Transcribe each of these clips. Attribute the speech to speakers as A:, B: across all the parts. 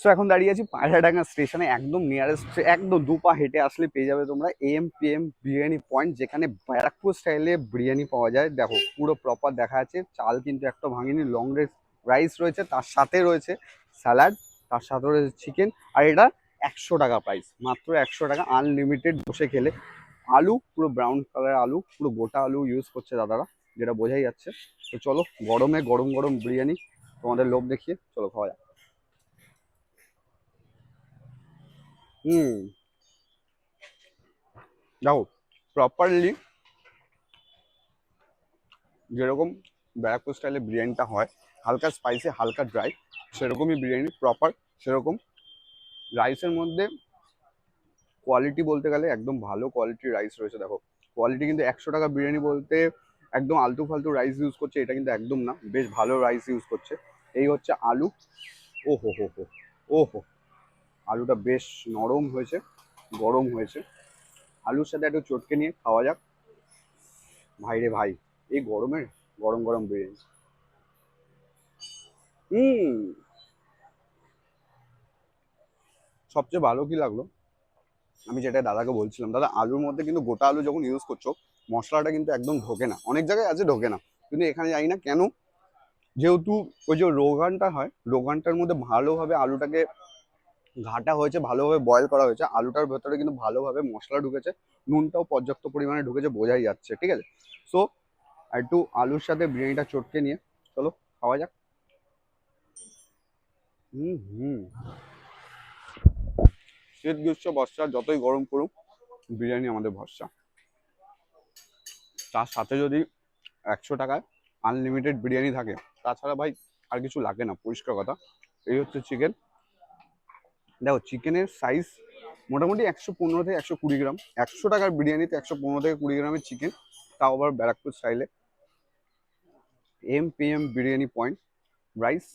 A: So এখন দাঁড়িয়ে আছি পায়রাডাঙ্গা স্টেশনে, একদম নিয়ারেস্ট একদম দু পা হেঁটে আসলে পেয়ে যাবে তোমরা M P M biryani point যেখানে ব্যারাকপুর স্টাইলে বিরিয়ানি পাওয়া যায়। দেখো, পুরো প্রপার দেখা আছে, চাল কিন্তু একটা ভাঙিনি লং রাইস রয়েছে, তার সাথে রয়েছে স্যালাড তার সাথে রয়েছে চিকেন আর এটা একশো টাকা প্রাইস মাত্র একশো টাকা আনলিমিটেড বসে খেলে। আলু, পুরো ব্রাউন কালারের আলু, পুরো গোটা আলু ইউজ করছে দাদারা, যেটা বোঝাই যাচ্ছে। তো চলো, গরমে গরম গরম বিরিয়ানি, তোমাদের লোভ দেখিয়ে চলো খাওয়া যাক। হুম দেখো প্রপারলি যেরকম ব্যারাকপুর স্টাইলে বিরিয়ানিটা হয়, হালকা স্পাইসি হালকা ড্রাই সেরকমই বিরিয়ানি প্রপার সেরকম রাইসের মধ্যে কোয়ালিটি বলতে গেলে একদম ভালো কোয়ালিটির রাইস রয়েছে, দেখো। কোয়ালিটি কিন্তু একশো টাকা বিরিয়ানি বলতে একদম আলতু ফালতু রাইস ইউজ করছে, এটা কিন্তু একদম না, বেশ ভালো রাইস ইউজ করছে। এই হচ্ছে আলু ও হো হো হো ও হো আলুটা বেশ নরম হয়েছে, গরম হয়েছে। আলুর সাথে একটু চটকে নিয়ে খাওয়া যাক। ভাই রে ভাই, এই গরমে গরম গরম বিরিয়ানি। হুম। সবচেয়ে ভালো কি লাগল? আমি যেটা দাদাকে বলছিলাম, দাদা আলুর মধ্যে কিন্তু গোটা আলু যখন ইউজ করছ, মশলাটা কিন্তু একদম ঢোকে না। অনেক জায়গায় আছে ঢোকে না। কিন্তু এখানে জানি না কেন, যেহেতু ওই যে রোগানটা হয়, রোগানটার মধ্যে ভালোভাবে আলুটাকে ঘাটা হয়েছে, ভালোভাবে বয়েল করা হয়েছে। আলুটার ভেতরে কিন্তু ভালোভাবে মশলা ঢুকেছে, নুনটাও পর্যাপ্ত পরিমাণে ঢুকেছে, বোঝাই যাচ্ছে, ঠিক আছে? সো একটু আলুর সাথে বিরিয়ানিটা চটকে নিয়ে, চলো, খাওয়া যাক। হুম হুম। শীত গ্রীষ্ম, বর্ষা, যতই গরম পড়ুক, বিরিয়ানি আমাদের ভরসা। তার সাথে যদি একশো টাকায় আনলিমিটেড বিরিয়ানি থাকে, তাছাড়া ভাই আর কিছু লাগে না, পরিষ্কার কথা। এই হচ্ছে চিকেন দেখো চিকেনের সাইজ মোটামুটি একশো পনেরো থেকে একশো কুড়ি গ্রাম। একশো টাকার বিরিয়ানিতে একশো পনেরো থেকে কুড়ি গ্রামের চিকেন তাও আবার ব্যারাকপুর স্টাইলে M P M biryani point rice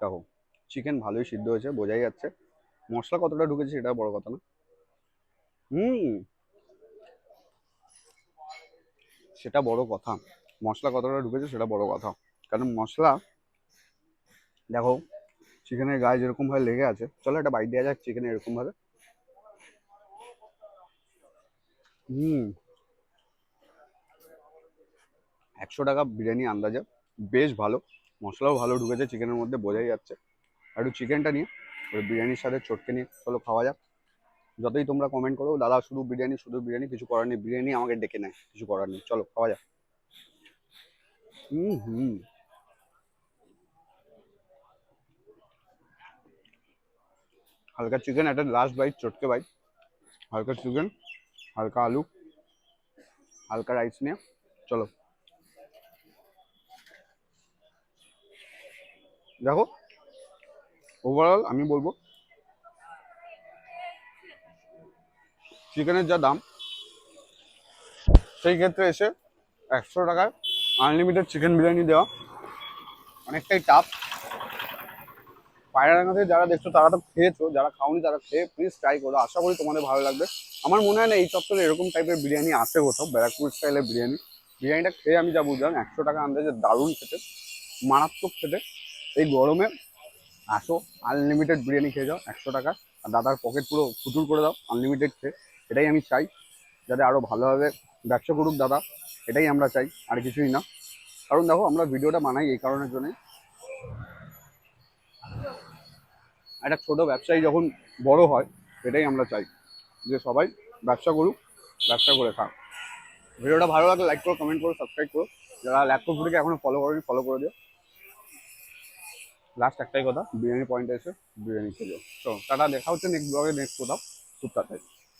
A: দেখো চিকেন ভালোই সিদ্ধ হয়েছে, বোঝাই যাচ্ছে। মশলা কতটা ঢুকেছে সেটা বড় কথা না। হুম, সেটা বড় কথা। মশলা কতটা ঢুকেছে সেটা বড় কথা। কারণ মশলা, দেখো চিকেনের গায়ে যেরকম ভাবে লেগে আছে। চলো একটা বাইট দেওয়া যাক চিকেনে এরকম ভাবে। হুম। একশো টাকা বিরিয়ানি আন্দাজে। বেশ ভালো। মশলাও ভালো ঢুকেছে, চিকেনের মধ্যে বোঝাই যাচ্ছে। আর একটু চিকেনটা নিয়ে, ওই বিরিয়ানির সাথে চটকে নিয়ে, চলো খাওয়া যাক। যতই তোমরা কমেন্ট করো, দাদা শুধু বিরিয়ানি শুধু বিরিয়ানি, কিছু করার নেই। বিরিয়ানি আমাকে ডেকে নেয়, কিছু করার নেই। চলো, খাওয়া যাক। হুম হুম। হালকা চিকেন, একটা লাস্ট বাইট চটকে বাইট হালকা চিকেন, হালকা আলু, হালকা রাইস নিয়ে। চলো। দেখো ওভারঅল আমি বলব, চিকেনের যা দাম, সেই ক্ষেত্রে এসে একশো টাকায় আনলিমিটেড চিকেন বিরিয়ানি দেওয়া অনেকটাই টাফ পায়রাডাঙ্গাতে যারা দেখছ, তারা তো খেয়েছো, যারা খাওনি তারা খেয়ে প্লিজ ট্রাই করো। আশা করি তোমাদের ভালো লাগবে। আমার মনে হয় না এই চত্বরে এরকম টাইপের বিরিয়ানি আছে কোথাও, ব্যারাকপুর স্টাইলের বিরিয়ানি। বিরিয়ানিটা খেয়ে আমি যা বুঝলাম, একশো টাকা আন্দাজে দারুণ খেতে, মারাত্মক খেতে। এই গরমে আসো আনলিমিটেড বিরিয়ানি খেয়ে যাও, একশো টাকা। আর দাদার পকেট পুরো ফুটুর করে দাও আনলিমিটেড খেয়ে। এটাই আমি চাই, যাতে আরও ভালোভাবে ব্যবসা করুক দাদা। এটাই আমরা চাই, আর কিছুই না। কারণ দেখো, আমরা ভিডিওটা বানাই এই কারণের জন্য। একটা ছোট ব্যবসায়ী যখন বড় হয়, এটাই আমরা চাই। যে সবাই ব্যবসা করুক, ব্যবসা করে খাক। ভিডিওটা ভালো লাগলে লাইক করো কমেন্ট করো সাবস্ক্রাইব করো। যারা ল্যাপটপ ভিডিওকে এখনও ফলো করেনি ফলো করে দিও। লাস্ট একটাই কথা বিরিয়ানি পয়েন্টে এসে বিরিয়ানি খেলো তো টাটা, দেখা হচ্ছে নেক্সট ব্লগে নেক্সট কোথাও। খুব তাড়াতাড়ি।